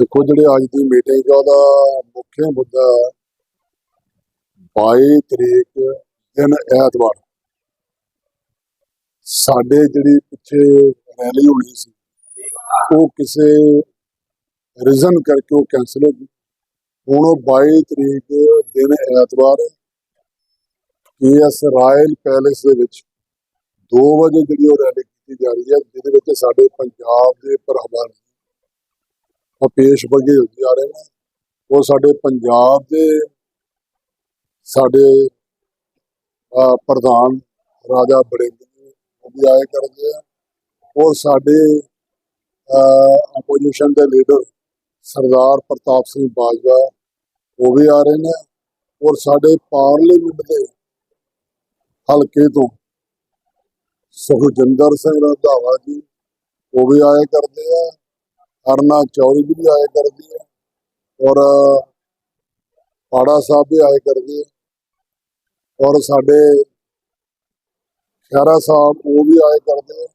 ਦੇਖੋ ਜਿਹੜੇ ਅੱਜ ਦੀ ਮੀਟਿੰਗ ਆ, ਉਹਦਾ ਮੁੱਖ ਮੁੱਦਾ 22 ਤਰੀਕ ਦਿਨ ਐਤਵਾਰ। ਸਾਡੇ ਜਿਹੜੀ ਪਿੱਛੇ ਰੈਲੀ ਹੋਣੀ ਸੀ, ਉਹ ਕਿਸੇ ਰੀਜ਼ਨ ਕਰਕੇ ਉਹ ਕੈਂਸਲ ਹੋ ਗਈ। ਹੁਣ ਉਹ 22 ਤਰੀਕ ਦਿਨ ਐਤਵਾਰ ਕੇਐਸ ਰਾਇਲ ਪੈਲੇਸ ਦੇ ਵਿੱਚ 2 ਵਜੇ ਜਿਹੜੀ ਉਹ ਰੈਲੀ ਕੀਤੀ ਜਾ ਰਹੀ ਹੈ, ਜਿਹਦੇ ਵਿੱਚ ਸਾਡੇ ਪੰਜਾਬ ਦੇ ਪ੍ਰਹਵਾਨ ਪੇਸ਼ ਵਗੇ ਹੁੰਦੇ ਆ ਰਹੇ ਨੇ। ਉਹ ਸਾਡੇ ਪੰਜਾਬ ਦੇ ਸਾਡੇ ਪ੍ਰਧਾਨ ਰਾਜਾ ਬੜੇਂਦਰ ਜੀ ਉਹ ਵੀ ਆਏ ਕਰਦੇ ਆ ਔਰ ਸਾਡੇ ਆਪੋਜੀਸ਼ਨ ਦੇ ਲੀਡਰ ਸਰਦਾਰ ਪ੍ਰਤਾਪ ਸਿੰਘ ਬਾਜਵਾ ਉਹ ਵੀ ਆ ਰਹੇ ਨੇ ਔਰ ਸਾਡੇ ਪਾਰਲੀਮੈਂਟ ਦੇ ਹਲਕੇ ਤੋਂ ਸੁਖਜਿੰਦਰ ਸਿੰਘ ਰੰਧਾਵਾ ਜੀ ਉਹ ਵੀ ਆਏ ਕਰਦੇ ਆ। ਅਰਨਾ ਚੌਰੀ ਵੀ ਆਇਆ ਕਰਦੀ ਹੈ ਔਰ, ਪਾੜਾ ਸਾਹਿਬ ਵੀ ਆਇਆ ਕਰਦੇ ਆ ਔਰ ਸਾਡੇ ਖੈਰਾ ਸਾਹਿਬ ਉਹ ਵੀ ਆਏ ਕਰਦੇ ਆ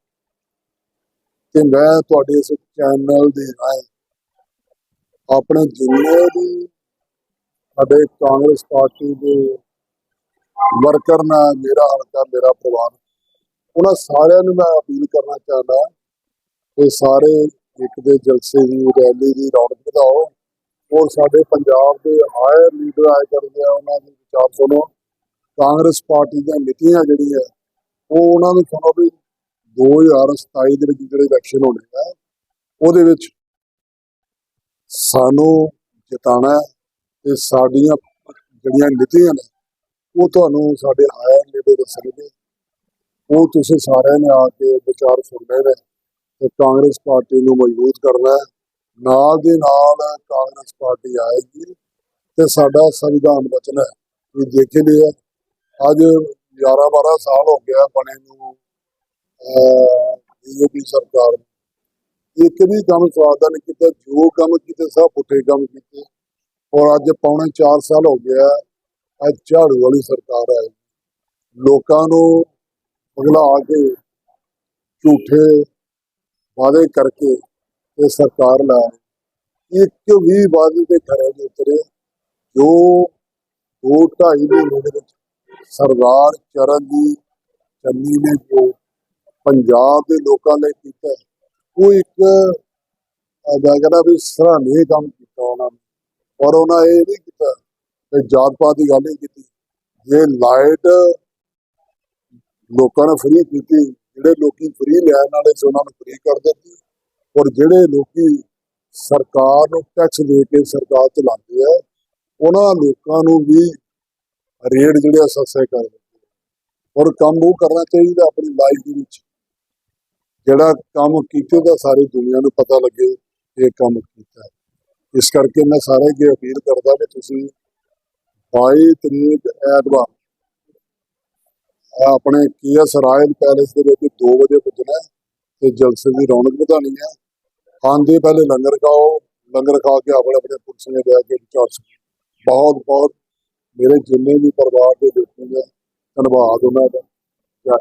ਤੇ ਮੈਂ ਤੁਹਾਡੇ ਇਸ ਚੈਨਲ ਦੇ ਰਾਹੀਂ ਆਪਣੇ ਜਿੰਨੇ ਵੀ ਸਾਡੇ ਕਾਂਗਰਸ ਪਾਰਟੀ ਦੇ ਵਰਕਰ ਨੇ, ਮੇਰਾ ਹਲਕਾ, ਮੇਰਾ ਪਰਿਵਾਰ, ਉਹਨਾਂ ਸਾਰਿਆਂ ਨੂੰ ਮੈਂ ਅਪੀਲ ਕਰਨਾ ਚਾਹੁੰਦਾ ਕਿ ਸਾਰੇ ਇੱਕ ਦੇ ਜਲਸੇ ਦੀ ਰੈਲੀ ਦੀ ਰੌਣਕ ਵਧਾਓ। ਔਰ ਸਾਡੇ ਪੰਜਾਬ ਦੇ ਹਾਇਰ ਲੀਡਰ ਆਏ ਕਰਦੇ ਆ, ਉਹਨਾਂ ਦੇ ਵਿਚਾਰ ਸੁਣੋ। ਕਾਂਗਰਸ ਪਾਰਟੀ ਦੀਆਂ ਨੀਤੀਆਂ ਜਿਹੜੀਆਂ, ਉਹ ਉਹਨਾਂ ਨੂੰ ਸੁਣੋ ਵੀ 2027 ਦੇ ਵਿੱਚ ਜਿਹੜੇ ਇਲੈਕਸ਼ਨ ਹੋਣੇ ਆ, ਉਹਦੇ ਵਿੱਚ ਸਾਨੂੰ ਜਿਤਾਣਾ ਤੇ ਸਾਡੀਆਂ ਜਿਹੜੀਆਂ ਨੀਤੀਆਂ ਨੇ, ਉਹ ਤੁਹਾਨੂੰ ਸਾਡੇ ਹਾਇਰ ਲੀਡਰ ਦੱਸਣਗੇ। ਉਹ ਤੁਸੀਂ ਸਾਰਿਆਂ ਨੇ ਆ ਕੇ ਵਿਚਾਰ ਸੁਣਨੇ ਨੇ। ਤੇ ਕਾਂਗਰਸ ਪਾਰਟੀ ਨੂੰ ਮਜ਼ਬੂਤ ਕਰਨਾ ਨਾਲ ਦੇ ਨਾਲ ਕਾਂਗਰਸ ਪਾਰਟੀ ਆਏਗੀ ਤੇ ਸਾਡਾ ਸੰਵਿਧਾਨ ਬਚਨਾ ਹੈ। ਦੇਖੇ ਲਿਆ ਅੱਜ 11 12 ਸਾਲ ਹੋ ਗਿਆ ਬਣੇ ਨੂੰ ਬੀਜੇਪੀ ਸਰਕਾਰ ਇੱਕ ਵੀ ਕੰਮ ਸਵਾਦ ਦਾ ਨਹੀਂ ਕੀਤਾ, ਜੋ ਕੰਮ ਕੀਤੇ ਸਭ ਪੁੱਠੇ ਕੰਮ ਕੀਤੇ। ਔਰ ਅੱਜ ਪੌਣੇ 4 ਸਾਲ ਹੋ ਗਿਆ, ਅੱਜ ਝਾੜੂ ਵਾਲੀ ਸਰਕਾਰ ਹੈ ਲੋਕਾਂ ਨੂੰ ਅਗਲਾ ਆ ਕੇ ਝੂਠੇ ਵਾਅਦੇ ਕਰਕੇ ਇਹ ਸਰਕਾਰ ਲਾਇਆ ਇੱਕ ਵੀ ਵਾਅਦੇ ਤੇ ਖਰੇ ਨਹੀਂ ਉਤਰੇ ਜੋ ਦੋ ਢਾਈ ਮਹੀਨੇ ਦੇ ਵਿੱਚ ਸਰਦਾਰ ਚਰਨਜੀਤ ਚੰਨੀ ਨੇ ਜੋ ਪੰਜਾਬ ਦੇ ਲੋਕਾਂ ਲਈ ਕੀਤਾ ਉਹ ਇੱਕ ਮੈਂ ਕਹਿੰਦਾ ਵੀ ਸਰਾਹਨੀय ਕੰਮ ਕੀਤਾ ਉਹਨਾਂ ਨੇ। ਔਰ ਉਹਨਾਂ ਇਹ ਨਹੀਂ ਕੀਤਾ ਕਿ ਜਾਤ ਪਾਤ ਦੀ ਗੱਲ ਨਹੀਂ ਕੀਤੀ। ਜੇ ਲਾਈਟ ਲੋਕਾਂ ਨੇ ਫ੍ਰੀ ਕੀਤੀ। ਜਿਹੜੇ ਲੋਕੀ ਫ੍ਰੀ ਲੈਣ ਵਾਲੇ ਸੀ, ਉਹਨਾਂ ਨੂੰ ਫ੍ਰੀ ਕਰ ਦਿੱਤੀ। ਔਰ ਜਿਹੜੇ ਲੋਕੀ ਸਰਕਾਰ ਨੂੰ ਟੈਕਸ ਦੇ ਕੇ ਸਰਕਾਰ ਚਲਾਉਂਦੇ ਆ, ਉਹਨਾਂ ਲੋਕਾਂ ਨੂੰ ਵੀ ਰੇਟ ਜਿਹੜੇ ਸਸਤੇ ਕਰ ਦਿੱਤੇ। ਔਰ ਕੰਮ ਉਹ ਕਰਨਾ ਚਾਹੀਦਾ ਆਪਣੀ ਲਾਈਫ ਦੇ ਵਿੱਚ। ਜਿਹੜਾ ਕੰਮ ਕੀਤੇ ਦਾ ਸਾਰੀ ਦੁਨੀਆ ਨੂੰ ਪਤਾ ਲੱਗੇ, ਇਹ ਕੰਮ ਕੀਤਾ। ਇਸ ਕਰਕੇ ਮੈਂ ਸਾਰੇ ਅੱਗੇ ਅਪੀਲ ਕਰਦਾ ਕਿ ਤੁਸੀਂ 22 ਤਰੀਕ ਐਤਵਾਰ ਆਪਣੇ ਕੀਐਸ ਰਾਇਲ ਪੈਲੇਸ ਦੇ ਵਿੱਚ 2 ਵਜੇ ਪੁੱਜਣਾ ਤੇ ਜਲਸੇ ਦੀ ਰੌਣਕ ਵਧਾਣੀ ਹੈ। ਆਉਂਦੇ ਪਹਿਲੇ ਲੰਗਰ ਖਾਓ, ਲੰਗਰ ਖਾ ਕੇ ਆਪਣੇ ਆਪਣੇ ਪੁਰਸ਼ੇ ਦੇ ਅੱਗੇ ਵਿਚਾਰ ਸੁਣੋ ਬਹੁਤ ਬਹੁਤ ਮੇਰੇ ਜਿੰਨੇ ਵੀ ਪਰਿਵਾਰ ਦੇ ਲੋਕ ਨੇ, ਧੰਨਵਾਦ ਉਹਨਾਂ ਦਾ। ਜੈ